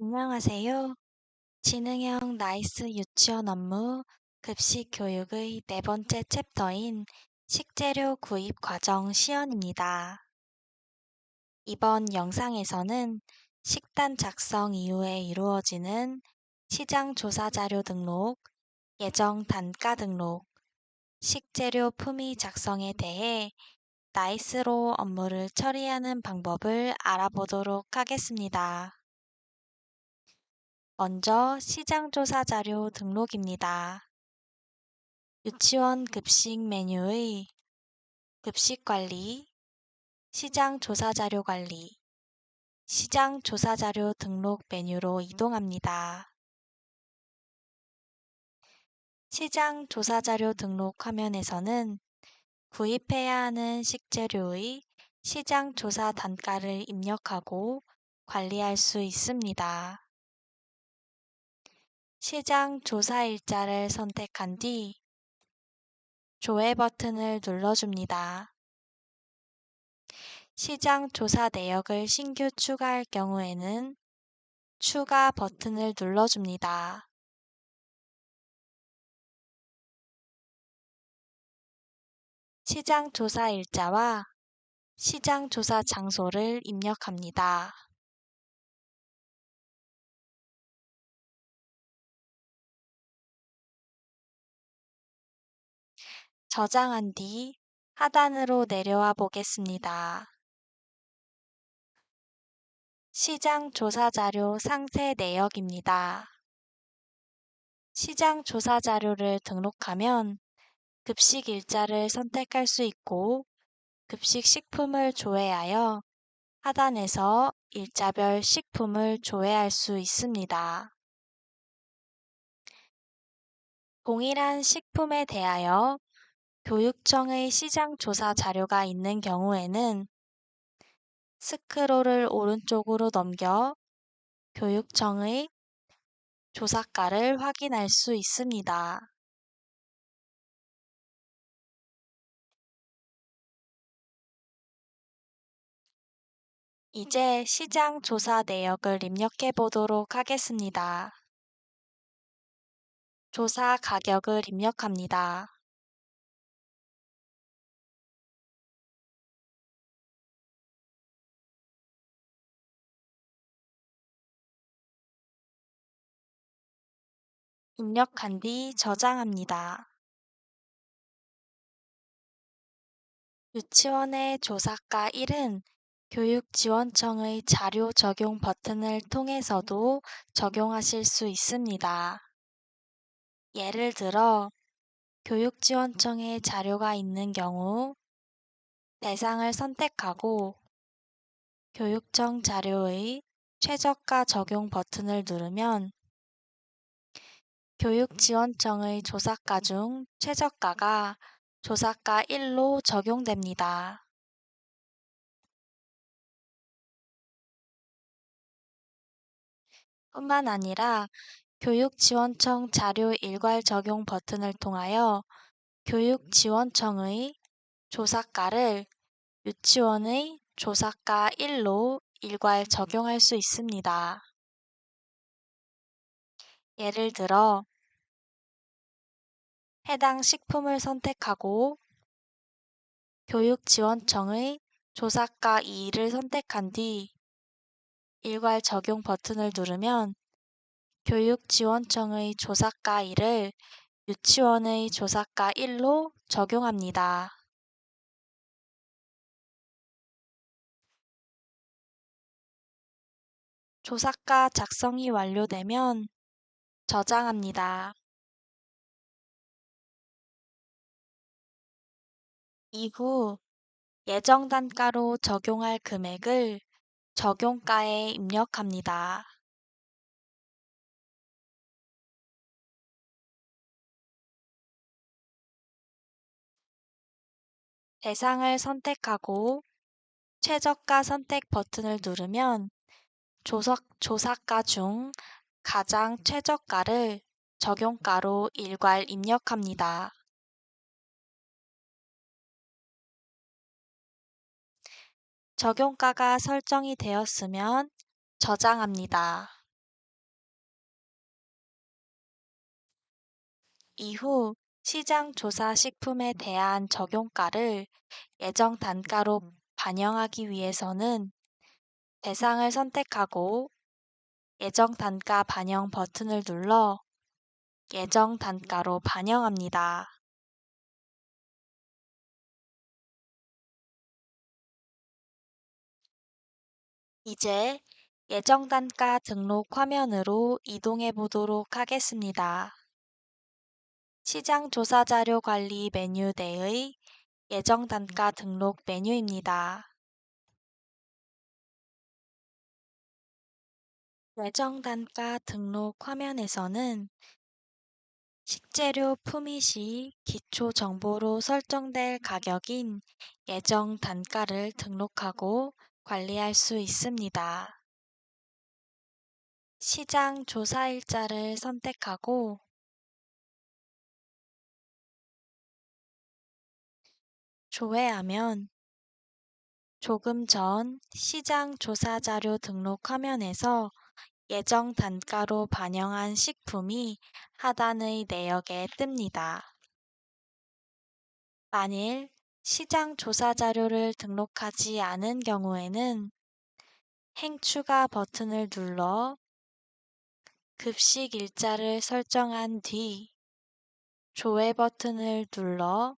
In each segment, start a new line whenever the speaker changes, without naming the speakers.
안녕하세요. 지능형 나이스 유치원 업무 급식 교육의 네 번째 챕터인 식재료 구입 과정 시연입니다. 이번 영상에서는 식단 작성 이후에 이루어지는 시장 조사 자료 등록, 예정 단가 등록, 식재료 품위 작성에 대해 나이스로 업무를 처리하는 방법을 알아보도록 하겠습니다. 먼저 시장조사 자료 등록입니다. 유치원 급식 메뉴의 급식 관리, 시장 조사 자료 관리, 시장 조사 자료 등록 메뉴로 이동합니다. 시장 조사 자료 등록 화면에서는 구입해야 하는 식재료의 시장 조사 단가를 입력하고 관리할 수 있습니다. 시장 조사 일자를 선택한 뒤 조회 버튼을 눌러줍니다. 시장 조사 내역을 신규 추가할 경우에는 추가 버튼을 눌러줍니다. 시장 조사 일자와 시장 조사 장소를 입력합니다. 저장한 뒤 하단으로 내려와 보겠습니다. 시장 조사 자료 상세 내역입니다. 시장 조사 자료를 등록하면 급식 일자를 선택할 수 있고 급식 식품을 조회하여 하단에서 일자별 식품을 조회할 수 있습니다. 동일한 식품에 대하여 교육청의 시장 조사 자료가 있는 경우에는 스크롤을 오른쪽으로 넘겨 교육청의 조사가를 확인할 수 있습니다. 이제 시장 조사 내역을 입력해 보도록 하겠습니다. 조사 가격을 입력합니다. 입력한 뒤 저장합니다. 유치원의 조사가 1은 교육지원청의 자료 적용 버튼을 통해서도 적용하실 수 있습니다. 예를 들어 교육지원청의 자료가 있는 경우 대상을 선택하고 교육청 자료의 최저가 적용 버튼을 누르면 교육지원청의 조사가 중 최저가가 조사가 1로 적용됩니다. 뿐만 아니라 교육지원청 자료 일괄 적용 버튼을 통하여 교육지원청의 조사가를 유치원의 조사가 1로 일괄 적용할 수 있습니다. 예를 들어 해당 식품을 선택하고 교육지원청의 조사가 2를 선택한 뒤 일괄 적용 버튼을 누르면 교육지원청의 조사가 2를 유치원의 조사가 1로 적용합니다. 조사가 작성이 완료되면 저장합니다. 이후 예정 단가로 적용할 금액을 적용가에 입력합니다. 대상을 선택하고 최저가 선택 버튼을 누르면 조사, 조사가 중 가장 최저가를 적용가로 일괄 입력합니다. 적용가가 설정이 되었으면 저장합니다. 이후 시장 조사 식품에 대한 적용가를 예정 단가로 반영하기 위해서는 대상을 선택하고 예정 단가 반영 버튼을 눌러 예정 단가로 반영합니다. 이제 예정 단가 등록 화면으로 이동해 보도록 하겠습니다. 시장 조사 자료 관리 메뉴 내의 예정 단가 등록 메뉴입니다. 예정 단가 등록 화면에서는 식재료 품위 시 기초 정보로 설정될 가격인 예정 단가를 등록하고 관리할 수 있습니다. 시장 조사 일자를 선택하고 조회하면 조금 전 시장 조사 자료 등록 화면에서 예정 단가로 반영한 식품이 하단의 내역에 뜹니다. 만일 시장 조사 자료를 등록하지 않은 경우에는 행추가 버튼을 눌러 급식 일자를 설정한 뒤 조회 버튼을 눌러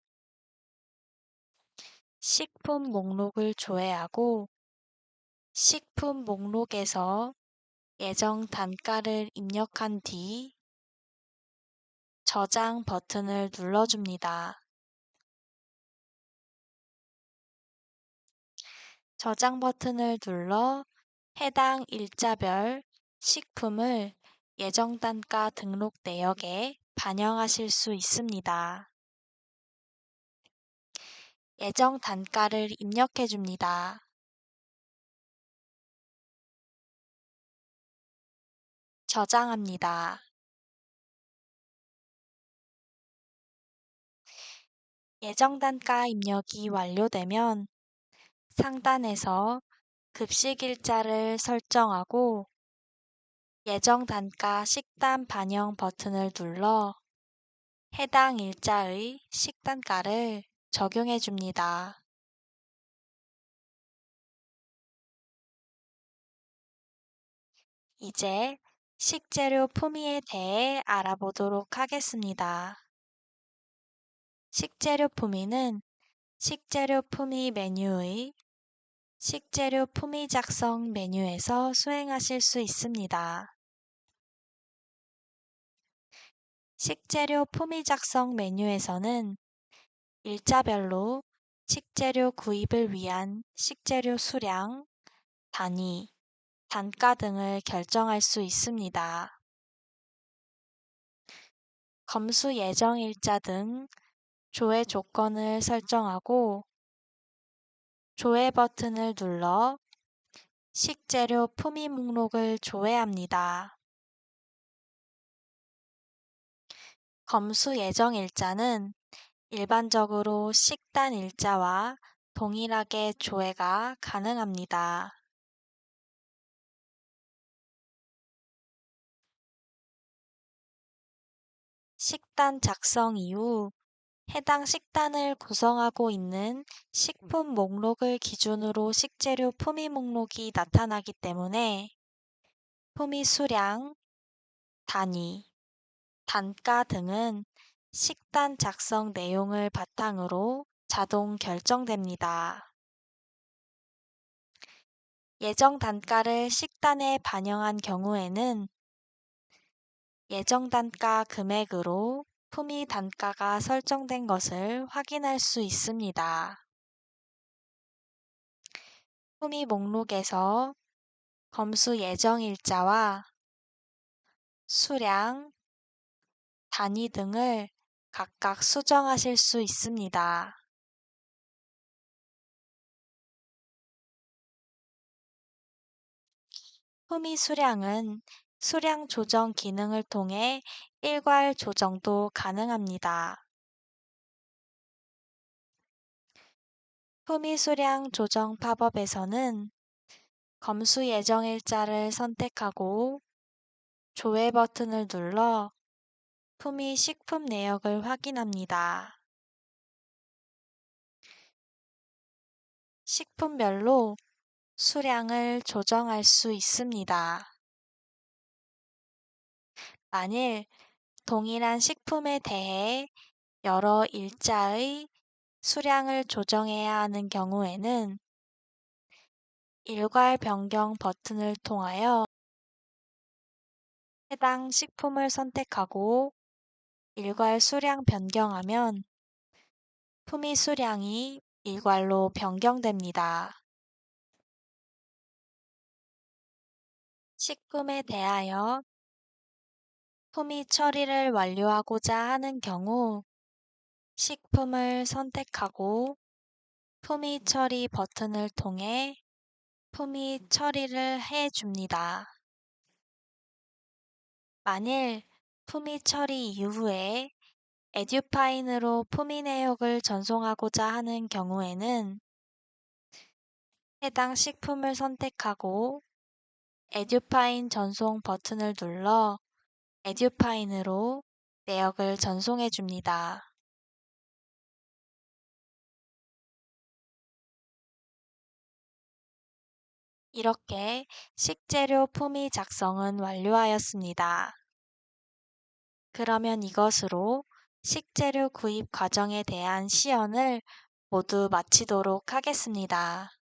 식품 목록을 조회하고 식품 목록에서 예정 단가를 입력한 뒤 저장 버튼을 눌러줍니다. 저장 버튼을 눌러 해당 일자별 식품을 예정 단가 등록 내역에 반영하실 수 있습니다. 예정 단가를 입력해 줍니다. 저장합니다. 예정 단가 입력이 완료되면 상단에서 급식 일자를 설정하고 예정 단가 식단 반영 버튼을 눌러 해당 일자의 식단가를 적용해 줍니다. 이제 식재료 품위에 대해 알아보도록 하겠습니다. 식재료 품위는 식재료 품위 메뉴의 식재료 품위 작성 메뉴에서 수행하실 수 있습니다. 식재료 품위 작성 메뉴에서는 일자별로 식재료 구입을 위한 식재료 수량, 단위, 단가 등을 결정할 수 있습니다. 검수 예정 일자 등 조회 조건을 설정하고 조회 버튼을 눌러 식재료 품위 목록을 조회합니다. 검수 예정 일자는 일반적으로 식단 일자와 동일하게 조회가 가능합니다. 식단 작성 이후 해당 식단을 구성하고 있는 식품 목록을 기준으로 식재료 품위 목록이 나타나기 때문에 품위 수량, 단위, 단가 등은 식단 작성 내용을 바탕으로 자동 결정됩니다. 예정 단가를 식단에 반영한 경우에는 예정 단가 금액으로 품위 단가가 설정된 것을 확인할 수 있습니다. 품위 목록에서 검수 예정 일자와 수량, 단위 등을 각각 수정하실 수 있습니다. 품위 수량은 수량 조정 기능을 통해 일괄 조정도 가능합니다. 품위 수량 조정 팝업에서는 검수 예정 일자를 선택하고 조회 버튼을 눌러 품위 식품 내역을 확인합니다. 식품별로 수량을 조정할 수 있습니다. 만일 동일한 식품에 대해 여러 일자의 수량을 조정해야 하는 경우에는 일괄 변경 버튼을 통하여 해당 식품을 선택하고 일괄 수량 변경하면 품위 수량이 일괄로 변경됩니다. 식품에 대하여 품위 처리를 완료하고자 하는 경우 식품을 선택하고 품위 처리 버튼을 통해 품위 처리를 해 줍니다. 만일 품위 처리 이후에 에듀파인으로 품위 내역을 전송하고자 하는 경우에는 해당 식품을 선택하고 에듀파인 전송 버튼을 눌러 에듀파인으로 내역을 전송해 줍니다. 이렇게 식재료 품위 작성은 완료하였습니다. 그러면 이것으로 식재료 구입 과정에 대한 시연을 모두 마치도록 하겠습니다.